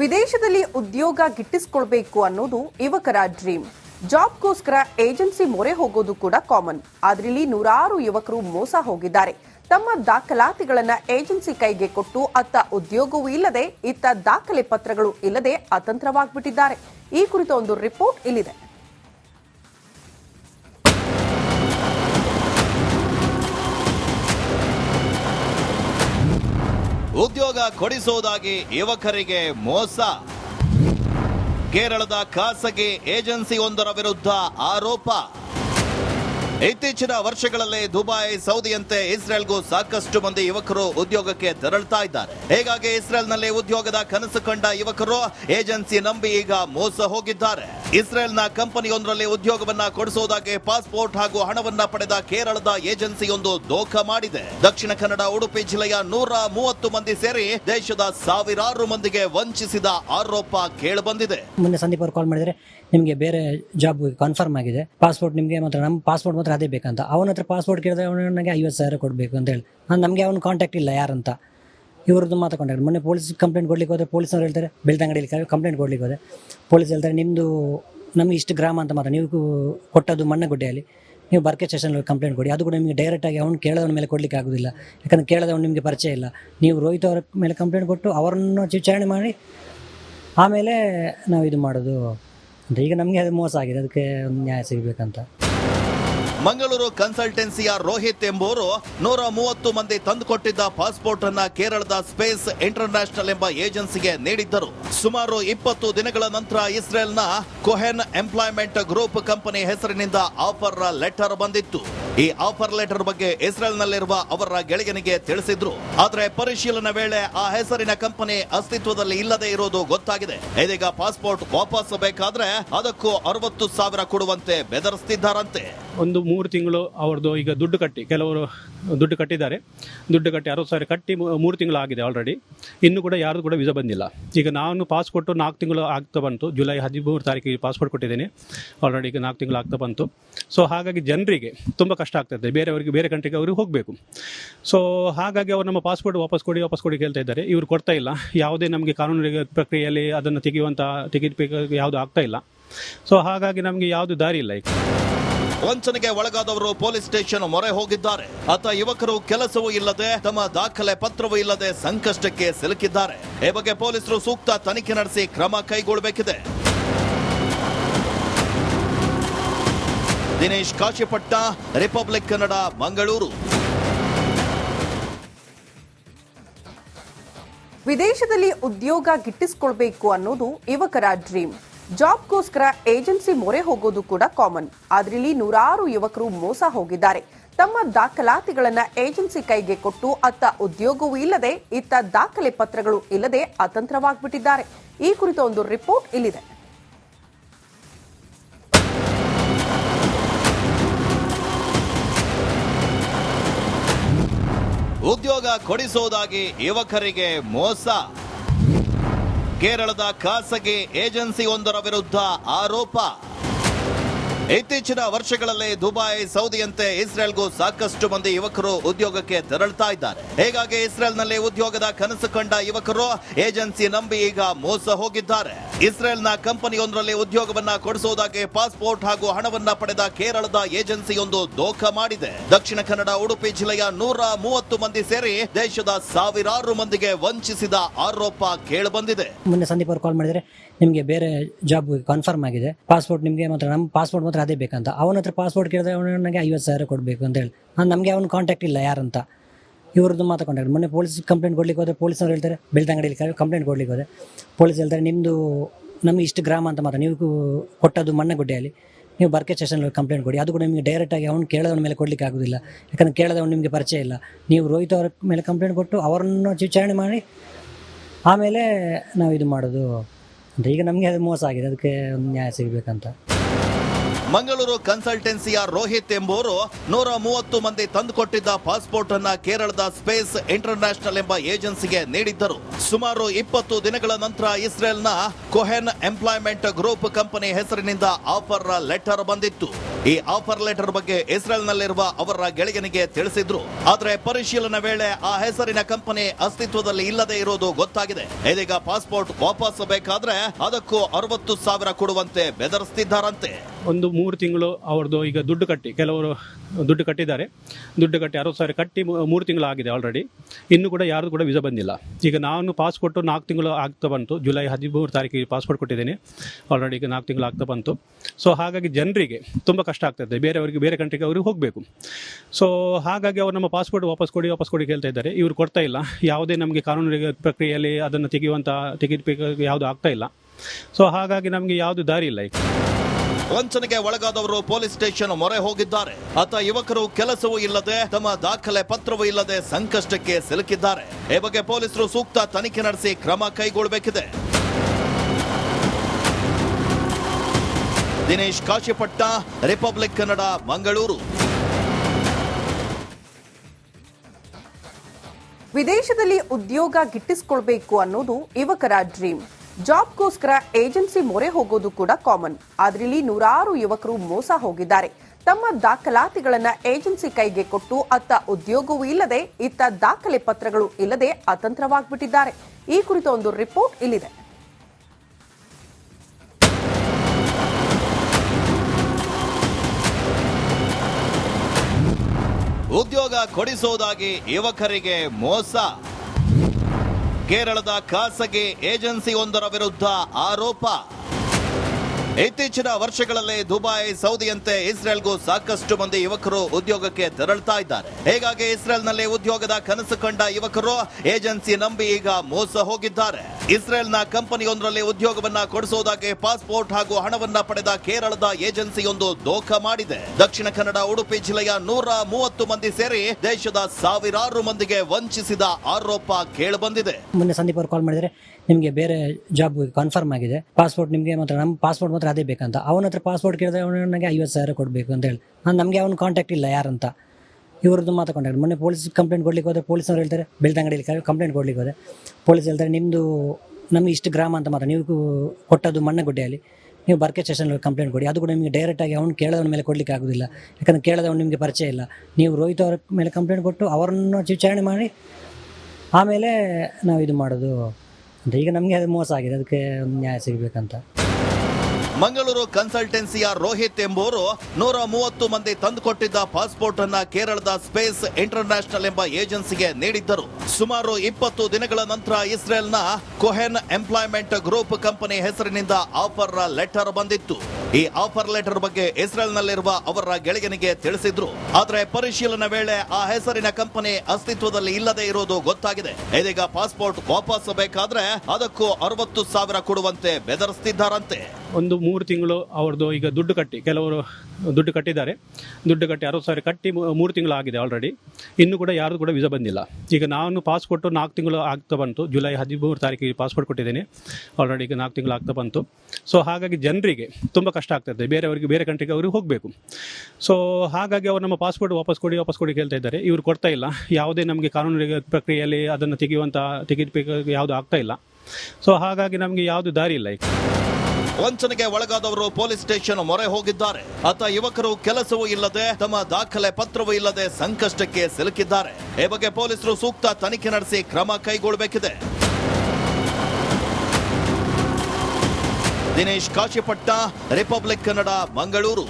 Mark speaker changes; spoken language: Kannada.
Speaker 1: ವಿದೇಶದಲ್ಲಿ ಉದ್ಯೋಗ ಗಿಟ್ಟಿಸ್ಕೊಳ್ಬೇಕು ಅನ್ನೋದು ಯುವಕರ ಡ್ರೀಮ್ ಜಾಬ್ಗೋಸ್ಕರ ಏಜೆನ್ಸಿ ಮೊರೆ ಹೋಗೋದು ಕೂಡ ಕಾಮನ್ ಆದ್ರಲ್ಲಿ ನೂರಾರು ಯುವಕರು ಮೋಸ ಹೋಗಿದ್ದಾರೆ. ತಮ್ಮ ದಾಖಲಾತಿಗಳನ್ನ ಏಜೆನ್ಸಿ ಕೈಗೆ ಕೊಟ್ಟು ಅತ್ತ ಉದ್ಯೋಗವೂ ಇಲ್ಲದೆ, ಇತ್ತ ದಾಖಲೆ ಪತ್ರಗಳು ಇಲ್ಲದೆ ಅತಂತ್ರವಾಗ್ಬಿಟ್ಟಿದ್ದಾರೆ. ಈ ಕುರಿತ ಒಂದು ರಿಪೋರ್ಟ್ ಇಲ್ಲಿದೆ.
Speaker 2: ಉದ್ಯೋಗ ಕೊಡಿಸುವುದಾಗಿ ಯುವಕರಿಗೆ ಮೋಸ. ಕೇರಳದ ಖಾಸಗಿ ಏಜೆನ್ಸಿಯೊಂದರ ವಿರುದ್ಧ ಆರೋಪ. ಇತ್ತೀಚಿನ ವರ್ಷಗಳಲ್ಲಿ ದುಬೈ ಸೌದಿಯಂತೆ ಇಸ್ರೇಲ್ಗೂ ಸಾಕಷ್ಟು ಮಂದಿ ಯುವಕರು ಉದ್ಯೋಗಕ್ಕೆ ತೆರಳ್ತಾ ಇದ್ದಾರೆ. ಹೀಗಾಗಿ ಇಸ್ರೇಲ್ನಲ್ಲಿ ಉದ್ಯೋಗದ ಕನಸು ಕಂಡ ಯುವಕರು ಏಜೆನ್ಸಿ ನಂಬಿ ಈಗ ಮೋಸ ಹೋಗಿದ್ದಾರೆ. ಇಸ್ರೇಲ್ನ ಕಂಪನಿಯೊಂದರಲ್ಲಿ ಉದ್ಯೋಗವನ್ನ ಕೊಡಿಸುವುದಾಗಿ ಪಾಸ್ಪೋರ್ಟ್ ಹಾಗೂ ಹಣವನ್ನ ಪಡೆದ ಕೇರಳದ ಏಜೆನ್ಸಿಯೊಂದು ದೋಖ ಮಾಡಿದೆ. ದಕ್ಷಿಣ ಕನ್ನಡ, ಉಡುಪಿ ಜಿಲ್ಲೆಯ ನೂರ ಮೂವತ್ತು ಮಂದಿ ಸೇರಿ ದೇಶದ ಸಾವಿರಾರು ಮಂದಿಗೆ ವಂಚಿಸಿದ ಆರೋಪ ಕೇಳಿಬಂದಿದೆ.
Speaker 3: ಮೊನ್ನೆ ಸಂದೀಪ್ ಅವರು ಕಾಲ್ ಮಾಡಿದ್ರೆ ನಿಮಗೆ ಬೇರೆ ಜಾಬ್ ಕನ್ಫರ್ಮ್ ಆಗಿದೆ. ಪಾಸ್ಪೋರ್ಟ್ ನಿಮಗೆ ಮಾತ್ರ ನಮ್ಮ ಪಾಸ್ಪೋರ್ಟ್ ಮಾತ್ರ ಅದೇ ಬೇಕಂತ. ಅವನ ಹತ್ರ ಪಾಸ್ಪೋರ್ಟ್ ಕೇಳಿದ್ರೆ ಅವನು ನನಗೆ ಐವತ್ತು ಸಾವಿರ ಕೊಡಬೇಕು ಅಂತ ಹೇಳಿ. ನಮಗೆ ಅವನು ಕಾಂಟ್ಯಾಕ್ಟ್ ಇಲ್ಲ, ಯಾರಂತ. ಇವ್ರದ್ದು ಮಾತ್ರ ಕಾಂಟ್ಯಾಕ್ಟ್ ಮೊನ್ನೆ ಪೊಲೀಸ್ ಕಂಪ್ಲೇಂಟ್ ಕೊಡ್ಲಿಕ್ಕೆ ಹೋದರೆ ಪೊಲೀಸ್ನವ್ರು ಹೇಳ್ತಾರೆ, ಬೆಳ್ತಂಗಡಿಯಲ್ಲಿ ಕಂಪ್ಲೇಂಟ್ ಕೊಡ್ಲಿಕ್ಕೆ ಹೋದೆ ಪೊಲೀಸ್ ಹೇಳ್ತಾರೆ ನಿಮ್ಮದು ನಮಗೆ ಇಷ್ಟು ಗ್ರಾಮ ಅಂತ ಮಾತ್ರ. ನೀವು ಕೊಟ್ಟದ್ದು ಮಣ್ಣಗುಡ್ಡೆಯಲ್ಲಿ. ನೀವು ಬರ್ಕೆ ಸ್ಟೇಷನಲ್ಲಿ ಕಂಪ್ಲೇಂಟ್ ಕೊಡಿ. ಅದು ಕೂಡ ನಿಮಗೆ ಡೈರೆಕ್ಟಾಗಿ ಅವ್ನು ಕೇಳದವನ ಮೇಲೆ ಕೊಡಲಿಕ್ಕೆ ಆಗೋದಿಲ್ಲ. ಯಾಕಂದ್ರೆ ಕೇಳದವನು ನಿಮಗೆ ಪರಿಚಯ ಇಲ್ಲ. ನೀವು ರೋಹಿತ್ ಅವರ ಮೇಲೆ ಕಂಪ್ಲೇಂಟ್ ಕೊಟ್ಟು ಅವರನ್ನು ವಿಚಾರಣೆ ಮಾಡಿ, ಆಮೇಲೆ ನಾವು ಇದು ಮಾಡೋದು ಅಂತ. ಈಗ ನಮಗೆ ಅದು ಮೋಸ ಆಗಿದೆ, ಅದಕ್ಕೆ ನ್ಯಾಯ ಸಿಗಬೇಕಂತ.
Speaker 2: ಮಂಗಳೂರು ಕನ್ಸಲ್ಟೆನ್ಸಿಯ ರೋಹಿತ್ ಎಂಬುವರು ನೂರ ಮೂವತ್ತು ಮಂದಿ ತಂದುಕೊಟ್ಟಿದ್ದ ಪಾಸ್ಪೋರ್ಟ್ ಅನ್ನ ಕೇರಳದ ಸ್ಪೇಸ್ ಇಂಟರ್ನ್ಯಾಷನಲ್ ಎಂಬ ಏಜೆನ್ಸಿಗೆ ನೀಡಿದ್ದರು. ಸುಮಾರು ಇಪ್ಪತ್ತು ದಿನಗಳ ನಂತರ ಇಸ್ರೇಲ್ನ ಕೊಹೆನ್ ಎಂಪ್ಲಾಯ್ಮೆಂಟ್ ಗ್ರೂಪ್ ಕಂಪನಿ ಹೆಸರಿನಿಂದ ಆಫರ್ ಲೆಟರ್ ಬಂದಿತ್ತು. ಈ ಆಫರ್ ಲೆಟರ್ ಬಗ್ಗೆ ಇಸ್ರೇಲ್ನಲ್ಲಿರುವ ಅವರ ಗೆಳೆಯನಿಗೆ ತಿಳಿಸಿದ್ರು. ಆದರೆ ಪರಿಶೀಲನೆ ವೇಳೆ ಆ ಹೆಸರಿನ ಕಂಪನಿ ಅಸ್ತಿತ್ವದಲ್ಲಿ ಇಲ್ಲದೆ ಇರುವುದು ಗೊತ್ತಾಗಿದೆ. ಇದೀಗ ಪಾಸ್ಪೋರ್ಟ್ ವಾಪಸ್ ಬೇಕಾದ್ರೆ ಅದಕ್ಕೂ ಅರವತ್ತು ಸಾವಿರ ಕೊಡುವಂತೆ ಬೆದರಿಸ್ತಿದ್ದಾರಂತೆ.
Speaker 4: ಒಂದು ಮೂರು ತಿಂಗಳು ಅವ್ರದ್ದು ಈಗ ದುಡ್ಡು ಕಟ್ಟಿ, ಕೆಲವರು ದುಡ್ಡು ಕಟ್ಟಿದ್ದಾರೆ. ದುಡ್ಡು ಕಟ್ಟಿ ಅರವತ್ತು ಸಾವಿರ ಕಟ್ಟಿ ಮೂರು ತಿಂಗಳು ಆಗಿದೆ ಆಲ್ರೆಡಿ ಇನ್ನೂ ಕೂಡ ಯಾರ್ದು ಕೂಡ ವೀಸಾ ಬಂದಿಲ್ಲ. ಈಗ ನಾನು ಪಾಸ್ಪೋರ್ಟ್ ನಾಲ್ಕು ತಿಂಗಳು ಆಗ್ತಾ ಬಂತು. ಜುಲೈ ಹದಿಮೂರು ತಾರೀಕಿಗೆ ಪಾಸ್ಪೋರ್ಟ್ ಕೊಟ್ಟಿದ್ದೀನಿ. ಆಲ್ರೆಡಿ ಈಗ ನಾಲ್ಕು ತಿಂಗಳು ಆಗ್ತಾ ಬಂತು. ಸೊ ಹಾಗಾಗಿ ಜನರಿಗೆ ತುಂಬ ಕಷ್ಟ ಆಗ್ತದೆ ಬೇರೆಯವರಿಗೆ, ಬೇರೆ ಕಂಟ್ರಿಗೆ ಅವ್ರಿಗೆ ಹೋಗಬೇಕು. ಸೊ ಹಾಗಾಗಿ ಅವರು ನಮ್ಮ ಪಾಸ್ಪೋರ್ಟ್ ವಾಪಸ್ ಕೊಡಿ ವಾಪಸ್ ಕೊಡಿ ಕೇಳ್ತಾ ಇದ್ದಾರೆ. ಇವರು ಕೊಡ್ತಾ ಇಲ್ಲ. ಯಾವುದೇ ನಮಗೆ ಕಾನೂನು ಪ್ರಕ್ರಿಯೆಯಲ್ಲಿ ಅದನ್ನು ತೆಗೆಯುವಂಥ ತೆಗೆದು ಯಾವುದು ಆಗ್ತಾ ಇಲ್ಲ. ಸೊ ಹಾಗಾಗಿ ನಮಗೆ ಯಾವುದು ದಾರಿ ಇಲ್ಲ ಈಗ.
Speaker 2: ವಂಚನೆಗೆ ಒಳಗಾದವರು ಪೊಲೀಸ್ ಸ್ಟೇಷನ್ ಮೊರೆ ಹೋಗಿದ್ದಾರೆ. ಆತ ಯುವಕರು ಕೆಲಸವೂ ಇಲ್ಲದೆ, ತಮ್ಮ ದಾಖಲೆ ಪತ್ರವೂ ಇಲ್ಲದೆ ಸಂಕಷ್ಟಕ್ಕೆ ಸಿಲುಕಿದ್ದಾರೆ. ಈ ಬಗ್ಗೆ ಪೊಲೀಸರು ಸೂಕ್ತ ತನಿಖೆ ನಡೆಸಿ ಕ್ರಮ ಕೈಗೊಳ್ಳಬೇಕಿದೆ. ದಿನೇಶ್ ಕಾಶಿಪಟ್ಟ, ರಿಪಬ್ಲಿಕ್ ಕನ್ನಡ, ಮಂಗಳೂರು.
Speaker 1: ವಿದೇಶದಲ್ಲಿ ಉದ್ಯೋಗ ಗಿಟ್ಟಿಸಿಕೊಳ್ಬೇಕು ಅನ್ನೋದು ಯುವಕರ ಡ್ರೀಮ್. ಜಾಬ್ಗೋಸ್ಕರ ಏಜೆನ್ಸಿ ಮೊರೆ ಹೋಗೋದು ಕೂಡ ಕಾಮನ್. ಆದ್ರಿಲ್ಲಿ ನೂರಾರು ಯುವಕರು ಮೋಸ ಹೋಗಿದ್ದಾರೆ. ತಮ್ಮ ದಾಖಲಾತಿಗಳನ್ನ ಏಜೆನ್ಸಿ ಕೈಗೆ ಕೊಟ್ಟು ಅತ್ತ ಉದ್ಯೋಗವೂ ಇಲ್ಲದೆ, ಇತ್ತ ದಾಖಲೆ ಪತ್ರಗಳು ಇಲ್ಲದೆ ಅತಂತ್ರವಾಗ್ಬಿಟ್ಟಿದ್ದಾರೆ. ಈ ಕುರಿತ ಒಂದು ರಿಪೋರ್ಟ್ ಇಲ್ಲಿದೆ.
Speaker 2: ಉದ್ಯೋಗ ಕೊಡಿಸೋದಾಗಿ ಯುವಕರಿಗೆ ಮೋಸ. ಕೇರಳದ ಖಾಸಗಿ ಏಜೆನ್ಸಿಯೊಂದರ ವಿರುದ್ಧ ಆರೋಪ. ಇತ್ತೀಚಿನ ವರ್ಷಗಳಲ್ಲಿ ದುಬೈ ಸೌದಿಯಂತೆ ಇಸ್ರೇಲ್ಗೂ ಸಾಕಷ್ಟು ಮಂದಿ ಯುವಕರು ಉದ್ಯೋಗಕ್ಕೆ ತೆರಳ್ತಾ ಇದ್ದಾರೆ. ಹೀಗಾಗಿ ಇಸ್ರೇಲ್ನಲ್ಲಿ ಉದ್ಯೋಗದ ಕನಸು ಕಂಡ ಯುವಕರು ಏಜೆನ್ಸಿ ನಂಬಿ ಈಗ ಮೋಸ ಹೋಗಿದ್ದಾರೆ. ಇಸ್ರೇಲ್ನ ಕಂಪನಿಯೊಂದರಲ್ಲಿ ಉದ್ಯೋಗವನ್ನ ಕೊಡಿಸುವುದಾಗಿ ಪಾಸ್ಪೋರ್ಟ್ ಹಾಗೂ ಹಣವನ್ನ ಪಡೆದ ಕೇರಳದ ಏಜೆನ್ಸಿಯೊಂದು ದೋಖ ಮಾಡಿದೆ. ದಕ್ಷಿಣ ಕನ್ನಡ, ಉಡುಪಿ ಜಿಲ್ಲೆಯ ನೂರ ಮೂವತ್ತು ಮಂದಿ ಸೇರಿ ದೇಶದ ಸಾವಿರಾರು ಮಂದಿಗೆ ವಂಚಿಸಿದ ಆರೋಪ ಕೇಳಿಬಂದಿದೆ.
Speaker 3: ಮೊನ್ನೆ ಸಂದೀಪ್ ಅವರು ಕಾಲ್ ಮಾಡಿದ್ರೆ, ನಿಮಗೆ ಬೇರೆ ಜಾಬ್ ಕನ್ಫರ್ಮ್ ಆಗಿದೆ. ಪಾಸ್ಪೋರ್ಟ್ ನಿಮಗೆ ಮಾತ್ರ ನಮ್ಮ ಪಾಸ್ಪೋರ್ಟ್ ಮಾತ್ರ ಅದೇ ಬೇಕಂತ. ಅವನ ಹತ್ರ ಪಾಸ್ಪೋರ್ಟ್ ಕೇಳಿದ್ರೆ ಅವನಿಗೆ ಐವತ್ತು ಸಾವಿರ ಕೊಡಬೇಕು ಅಂತ ಹೇಳಿ. ನಮಗೆ ಅವನ ಕಾಂಟ್ಯಾಕ್ಟ್ ಇಲ್ಲ ಯಾರಂತ. ಇವ್ರದ್ದು ಮಾತಾಡ್ತಾರೆ ಮೊನ್ನೆ ಪೊಲೀಸ್ ಕಂಪ್ಲೇಂಟ್ ಕೊಡ್ಲಿಕ್ಕೆ ಹೋದ್ರೆ ಪೊಲೀಸ್ನವ್ರು ಹೇಳ್ತಾರೆ ಬೆಳ್ತಂಗಡಿಯಲ್ಲಿ ಕಂಪ್ಲೇಂಟ್ ಕೊಡ್ಲಿಕ್ಕೆ ಹೋದೆ ಪೊಲೀಸ್ ಹೇಳ್ತಾರೆ ನಿಮ್ಮದು ನಮಗೆ ಇಷ್ಟು ಗ್ರಾಮ ಅಂತ ಮಾತ್ರ. ನೀವು ಕೊಟ್ಟದ್ದು ಮಣ್ಣಗುಡ್ಡೆಯಲ್ಲಿ. ನೀವು ಬರ್ಕೆ ಸ್ಟೇಷನಲ್ಲಿ ಕಂಪ್ಲೇಂಟ್ ಕೊಡಿ. ಅದು ಕೂಡ ನಿಮಗೆ ಡೈರೆಕ್ಟಾಗಿ ಅವ್ನು ಕೇಳದವನ ಮೇಲೆ ಕೊಡಲಿಕ್ಕೆ ಆಗೋದಿಲ್ಲ. ಯಾಕಂದ್ರೆ ಕೇಳದವನು ನಿಮಗೆ ಪರಿಚಯ ಇಲ್ಲ. ನೀವು ರೋಹಿತ್ ಅವರ ಮೇಲೆ ಕಂಪ್ಲೇಂಟ್ ಕೊಟ್ಟು ಅವರನ್ನು ವಿಚಾರಣೆ ಮಾಡಿ, ಆಮೇಲೆ ನಾವು ಇದು ಮಾಡೋದು ಅಂದರೆ ಈಗ ನಮಗೆ ಅದು ಮೋಸ ಆಗಿದೆ. ಅದಕ್ಕೆ ಒಂದು ನ್ಯಾಯ ಸಿಗಬೇಕಂತ.
Speaker 2: ಮಂಗಳೂರು ಕನ್ಸಲ್ಟೆನ್ಸಿಯ ರೋಹಿತ್ ಎಂಬುವರು ನೂರ ಮೂವತ್ತು ಮಂದಿ ತಂದುಕೊಟ್ಟಿದ್ದ ಪಾಸ್ಪೋರ್ಟ್ ಅನ್ನ ಕೇರಳದ ಸ್ಪೇಸ್ ಇಂಟರ್ನ್ಯಾಷನಲ್ ಎಂಬ ಏಜೆನ್ಸಿಗೆ ನೀಡಿದ್ದರು. ಸುಮಾರು ಇಪ್ಪತ್ತು ದಿನಗಳ ನಂತರ ಇಸ್ರೇಲ್ನ ಕೊಹೆನ್ ಎಂಪ್ಲಾಯ್ಮೆಂಟ್ ಗ್ರೂಪ್ ಕಂಪನಿ ಹೆಸರಿನಿಂದ ಆಫರ್ ಲೆಟರ್ ಬಂದಿತ್ತು. ಈ ಆಫರ್ ಲೆಟರ್ ಬಗ್ಗೆ ಇಸ್ರೇಲ್ನಲ್ಲಿರುವ ಅವರ ಗೆಳೆಯನಿಗೆ ತಿಳಿಸಿದ್ರು. ಆದರೆ ಪರಿಶೀಲನೆ ವೇಳೆ ಆ ಹೆಸರಿನ ಕಂಪನಿ ಅಸ್ತಿತ್ವದಲ್ಲಿ ಇಲ್ಲದೆ ಇರೋದು ಗೊತ್ತಾಗಿದೆ. ಇದೀಗ ಪಾಸ್ಪೋರ್ಟ್ ವಾಪಸ್ ಬೇಕಾದ್ರೆ ಅದಕ್ಕೂ ಅರವತ್ತು ಸಾವಿರ ಕೊಡುವಂತೆ ಬೆದರಿಸ್ತಿದ್ದಾರಂತೆ.
Speaker 4: ಒಂದು ಮೂರು ತಿಂಗಳು ಅವ್ರದ್ದು ಈಗ ದುಡ್ಡು ಕಟ್ಟಿ, ಕೆಲವರು ದುಡ್ಡು ಕಟ್ಟಿದ್ದಾರೆ. ದುಡ್ಡು ಕಟ್ಟಿ ಅರವತ್ತು ಸಾವಿರ ಕಟ್ಟಿ ಮೂರು ತಿಂಗಳು ಆಗಿದೆ ಆಲ್ರೆಡಿ ಇನ್ನೂ ಕೂಡ ಯಾರ್ದು ಕೂಡ ವಿಸಾ ಬಂದಿಲ್ಲ. ಈಗ ನಾನು ಪಾಸ್ಪೋರ್ಟು ನಾಲ್ಕು ತಿಂಗಳು ಆಗ್ತಾ ಬಂತು. ಜುಲೈ ಹದಿಮೂರು ತಾರೀಕಿಗೆ ಪಾಸ್ಪೋರ್ಟ್ ಕೊಟ್ಟಿದ್ದೀನಿ. ಆಲ್ರೆಡಿ ಈಗ ನಾಲ್ಕು ತಿಂಗಳು ಆಗ್ತಾ ಬಂತು. ಸೊ ಹಾಗಾಗಿ ಜನರಿಗೆ ತುಂಬ ಕಷ್ಟ ಆಗ್ತದೆ. ಬೇರೆಯವರಿಗೆ, ಬೇರೆ ಕಂಟ್ರಿಗೆ ಅವ್ರಿಗೆ ಹೋಗಬೇಕು. ಸೊ ಹಾಗಾಗಿ ಅವ್ರು ನಮ್ಮ ಪಾಸ್ಪೋರ್ಟ್ ವಾಪಸ್ ಕೊಡಿ ವಾಪಸ್ ಕೊಡಿ ಕೇಳ್ತಾ ಇದ್ದಾರೆ. ಇವರು ಕೊಡ್ತಾ ಇಲ್ಲ. ಯಾವುದೇ ನಮಗೆ ಕಾನೂನು ಪ್ರಕ್ರಿಯೆಯಲ್ಲಿ ಅದನ್ನು ತೆಗೆಯುವಂಥ ತೆಗೆದು ಯಾವುದು ಆಗ್ತಾ ಇಲ್ಲ. ಸೊ ಹಾಗಾಗಿ ನಮಗೆ ಯಾವುದು ದಾರಿ ಇಲ್ಲ ಈಗ.
Speaker 2: ವಂಚನೆಗೆ ಒಳಗಾದವರು ಪೊಲೀಸ್ ಸ್ಟೇಷನ್ ಮೊರೆ ಹೋಗಿದ್ದಾರೆ. ಆತ ಯುವಕರು ಕೆಲಸವೂ ಇಲ್ಲದೆ, ತಮ್ಮ ದಾಖಲೆ ಪತ್ರವೂ ಇಲ್ಲದೆ ಸಂಕಷ್ಟಕ್ಕೆ ಸಿಲುಕಿದ್ದಾರೆ. ಈ ಬಗ್ಗೆ ಪೊಲೀಸರು ಸೂಕ್ತ ತನಿಖೆ ನಡೆಸಿ ಕ್ರಮ ಕೈಗೊಳ್ಳಬೇಕಿದೆ. ದಿನೇಶ್ ಕಾಶಿಪಟ್ಟ, ರಿಪಬ್ಲಿಕ್ ಕನ್ನಡ, ಮಂಗಳೂರು.
Speaker 1: ವಿದೇಶದಲ್ಲಿ ಉದ್ಯೋಗ ಗಿಟ್ಟಿಸಿಕೊಳ್ಬೇಕು ಅನ್ನೋದು ಯುವಕರ ಡ್ರೀಮ್. ಜಾಬ್ಗೋಸ್ಕರ ಏಜೆನ್ಸಿ ಮೊರೆ ಹೋಗೋದು ಕೂಡ ಕಾಮನ್. ಆದ್ರಲ್ಲಿ ನೂರಾರು ಯುವಕರು ಮೋಸ ಹೋಗಿದ್ದಾರೆ. ತಮ್ಮ ದಾಖಲಾತಿಗಳನ್ನ ಏಜೆನ್ಸಿ ಕೈಗೆ ಕೊಟ್ಟು ಅತ್ತ ಉದ್ಯೋಗವೂ ಇಲ್ಲದೆ, ಇತ್ತ ದಾಖಲೆ ಪತ್ರಗಳು ಇಲ್ಲದೆ ಅತಂತ್ರವಾಗ್ಬಿಟ್ಟಿದ್ದಾರೆ. ಈ ಕುರಿತ ಒಂದು ರಿಪೋರ್ಟ್ ಇಲ್ಲಿದೆ.
Speaker 2: ಉದ್ಯೋಗ ಕೊಡಿಸೋದಾಗಿ ಯುವಕರಿಗೆ ಮೋಸ. ಕೇರಳದ ಖಾಸಗಿ ಏಜೆನ್ಸಿಯೊಂದರ ವಿರುದ್ಧ ಆರೋಪ. ಇತ್ತೀಚಿನ ವರ್ಷಗಳಲ್ಲಿ ದುಬೈ ಸೌದಿಯಂತೆ ಇಸ್ರೇಲ್ಗೂ ಸಾಕಷ್ಟು ಮಂದಿ ಯುವಕರು ಉದ್ಯೋಗಕ್ಕೆ ತೆರಳ್ತಾ ಇದ್ದಾರೆ. ಹೀಗಾಗಿ ಇಸ್ರೇಲ್ನಲ್ಲಿ ಉದ್ಯೋಗದ ಕನಸು ಕಂಡ ಯುವಕರು ಏಜೆನ್ಸಿ ನಂಬಿ ಈಗ ಮೋಸ ಹೋಗಿದ್ದಾರೆ. ಇಸ್ರೇಲ್ನ ಕಂಪನಿಯೊಂದರಲ್ಲಿ ಉದ್ಯೋಗವನ್ನ ಕೊಡಿಸುವುದಾಗಿ ಪಾಸ್ಪೋರ್ಟ್ ಹಾಗೂ ಹಣವನ್ನ ಪಡೆದ ಕೇರಳದ ಏಜೆನ್ಸಿಯೊಂದು ದೋಖ ಮಾಡಿದೆ. ದಕ್ಷಿಣ ಕನ್ನಡ, ಉಡುಪಿ ಜಿಲ್ಲೆಯ ನೂರ ಮೂವತ್ತು ಮಂದಿ ಸೇರಿ ದೇಶದ ಸಾವಿರಾರು ಮಂದಿಗೆ ವಂಚಿಸಿದ ಆರೋಪ ಕೇಳಬಂದಿದೆ.
Speaker 3: ಮೊನ್ನೆ ಸಂದೀಪ್ ಅವರು ಕಾಲ್ ಮಾಡಿದರೆ, ನಿಮಗೆ ಬೇರೆ ಜಾಬ್ ಕನ್ಫರ್ಮ್ ಆಗಿದೆ. ಪಾಸ್ಪೋರ್ಟ್ ನಿಮಗೆ ಮಾತ್ರ ನಮ್ಮ ಪಾಸ್ಪೋರ್ಟ್ ಮಾತ್ರ ಅದೇ ಬೇಕಂತ. ಅವನ ಹತ್ರ ಪಾಸ್ಪೋರ್ಟ್ ಕೇಳಿದ್ರೆ ಅವನು ನನಗೆ ಐವತ್ತು ಸಾವಿರ ಕೊಡಬೇಕು ಅಂತ ಹೇಳಿ. ನಾನು ನಮಗೆ ಅವನು ಕಾಂಟ್ಯಾಕ್ಟ್ ಇಲ್ಲ, ಯಾರಂತ. ಇವ್ರದ್ದು ಮಾತ್ರ ಕಾಂಟ್ಯಾಕ್ಟ್ ಮೊನ್ನೆ ಪೊಲೀಸ್ ಕಂಪ್ಲೇಂಟ್ ಕೊಡ್ಲಿಕ್ಕೆ ಹೋದ್ರೆ ಪೊಲೀಸ್ನವ್ರು ಹೇಳ್ತಾರೆ ಬೆಳ್ತಂಗಡಿಯಲ್ಲಿ ಕಂಪ್ಲೇಂಟ್ ಕೊಡ್ಲಿಕ್ಕೆ ಹೋದೆ ಪೊಲೀಸ್ ಹೇಳ್ತಾರೆ ನಿಮ್ಮದು ನಮಗೆ ಇಷ್ಟು ಗ್ರಾಮ ಅಂತ ಮಾತ್ರ. ನೀವು ಕೊಟ್ಟದ್ದು ಮಣ್ಣಗುಡ್ಡೆಯಲ್ಲಿ. ನೀವು ಬರ್ಕೆ ಸ್ಟೇಷನಲ್ಲಿ ಕಂಪ್ಲೇಂಟ್ ಕೊಡಿ. ಅದು ಕೂಡ ನಿಮಗೆ ಡೈರೆಕ್ಟಾಗಿ ಅವ್ನು ಕೇಳೋದ್ರ ಮೇಲೆ ಕೊಡಲಿಕ್ಕೆ ಆಗೋದಿಲ್ಲ. ಯಾಕಂದ್ರೆ ಕೇಳದವನು ನಿಮಗೆ ಪರಿಚಯ ಇಲ್ಲ. ನೀವು ರೋಹಿತ್ ಅವರ ಮೇಲೆ ಕಂಪ್ಲೇಂಟ್ ಕೊಟ್ಟು ಅವರನ್ನು ವಿಚಾರಣೆ ಮಾಡಿ ಆಮೇಲೆ ನಾವು ಇದು ಮಾಡೋದು ಅಂತ. ಈಗ ನಮಗೆ ಅದು ಮೋಸ ಆಗಿದೆ. ಅದಕ್ಕೆ ನ್ಯಾಯ ಸಿಗಬೇಕಂತ.
Speaker 2: ಮಂಗಳೂರು ಕನ್ಸಲ್ಟೆನ್ಸಿಯ ರೋಹಿತ್ ಎಂಬುವರು ನೂರ ಮೂವತ್ತು ಮಂದಿ ತಂದುಕೊಟ್ಟಿದ್ದ ಪಾಸ್ಪೋರ್ಟ್ ಅನ್ನ ಕೇರಳದ ಸ್ಪೇಸ್ ಇಂಟರ್ನ್ಯಾಷನಲ್ ಎಂಬ ಏಜೆನ್ಸಿಗೆ ನೀಡಿದ್ದರು. ಸುಮಾರು ಇಪ್ಪತ್ತು ದಿನಗಳ ನಂತರ ಇಸ್ರೇಲ್ನ ಕೊಹೆನ್ ಎಂಪ್ಲಾಯ್ಮೆಂಟ್ ಗ್ರೂಪ್ ಕಂಪನಿ ಹೆಸರಿನಿಂದ ಆಫರ್ ಲೆಟರ್ ಬಂದಿತ್ತು. ಈ ಆಫರ್ ಲೆಟರ್ ಬಗ್ಗೆ ಇಸ್ರೇಲ್ನಲ್ಲಿರುವ ಅವರ ಗೆಳೆಯನಿಗೆ ತಿಳಿಸಿದ್ರು. ಆದರೆ ಪರಿಶೀಲನೆ ವೇಳೆ ಆ ಹೆಸರಿನ ಕಂಪನಿ ಅಸ್ತಿತ್ವದಲ್ಲಿ ಇಲ್ಲದೆ ಇರೋದು ಗೊತ್ತಾಗಿದೆ. ಇದೀಗ ಪಾಸ್ಪೋರ್ಟ್ ವಾಪಸ್ ಬೇಕಾದ್ರೆ ಅದಕ್ಕೂ ಅರವತ್ತು ಸಾವಿರ ಕೊಡುವಂತೆ ಬೆದರಿಸ್ತಿದ್ದಾರಂತೆ.
Speaker 4: ಒಂದು ಮೂರು ತಿಂಗಳು ಅವ್ರದ್ದು ಈಗ ದುಡ್ಡು ಕಟ್ಟಿ, ಕೆಲವರು ದುಡ್ಡು ಕಟ್ಟಿದ್ದಾರೆ. ದುಡ್ಡು ಕಟ್ಟಿ ಅರವತ್ತು ಸಾವಿರ ಕಟ್ಟಿ ಮೂರು ತಿಂಗಳು ಆಗಿದೆ ಆಲ್ರೆಡಿ ಇನ್ನೂ ಕೂಡ ಯಾರು ಕೂಡ ವಿಸಾ ಬಂದಿಲ್ಲ. ಈಗ ನಾನು ಪಾಸ್ಪೋರ್ಟ್ ನಾಲ್ಕು ತಿಂಗಳು ಆಗ್ತಾ ಬಂತು. ಜುಲೈ ಹದಿಮೂರು ತಾರೀಕಿಗೆ ಪಾಸ್ಪೋರ್ಟ್ ಕೊಟ್ಟಿದ್ದೀನಿ. ಆಲ್ರೆಡಿ ಈಗ ನಾಲ್ಕು ತಿಂಗಳು ಆಗ್ತಾ ಬಂತು. ಸೊ ಹಾಗಾಗಿ ಜನರಿಗೆ ತುಂಬ ಕಷ್ಟ ಆಗ್ತದೆ ಬೇರೆಯವರಿಗೆ ಬೇರೆ ಕಂಟ್ರಿಗೆ ಅವರಿಗೆ ಹೋಗಬೇಕು. ಸೊ ಹಾಗಾಗಿ ಅವರು ನಮ್ಮ ಪಾಸ್ಪೋರ್ಟ್ ವಾಪಸ್ ಕೊಡಿ ವಾಪಸ್ ಕೊಡಿ ಕೇಳ್ತಾ ಇದ್ದಾರೆ. ಇವರು ಕೊಡ್ತಾ ಇಲ್ಲ. ಯಾವುದೇ ನಮಗೆ ಕಾನೂನು ಪ್ರಕ್ರಿಯೆಯಲ್ಲಿ ಅದನ್ನು ತೆಗೆಯುವಂಥ ತೆಗೆದು ಯಾವುದು ಆಗ್ತಾ ಇಲ್ಲ. ಸೊ ಹಾಗಾಗಿ ನಮಗೆ ಯಾವುದು ದಾರಿ ಇಲ್ಲ ಈಗ.
Speaker 2: ವಂಚನೆಗೆ ಒಳಗಾದವರು ಪೊಲೀಸ್ ಸ್ಟೇಷನ್ ಮೊರೆ ಹೋಗಿದ್ದಾರೆ. ಆತ ಯುವಕರು ಕೆಲಸವೂ ಇಲ್ಲದೆ, ತಮ್ಮ ದಾಖಲೆ ಪತ್ರವೂ ಇಲ್ಲದೆ ಸಂಕಷ್ಟಕ್ಕೆ ಸಿಲುಕಿದ್ದಾರೆ. ಈ ಬಗ್ಗೆ ಪೊಲೀಸರು ಸೂಕ್ತ ತನಿಖೆ ನಡೆಸಿ ಕ್ರಮ ಕೈಗೊಳ್ಳಬೇಕಿದೆ. ದಿನೇಶ್ ಕಾಶಿಪಟ್ಟ ರಿಪಬ್ಲಿಕ್ ಕನ್ನಡ ಮಂಗಳೂರು.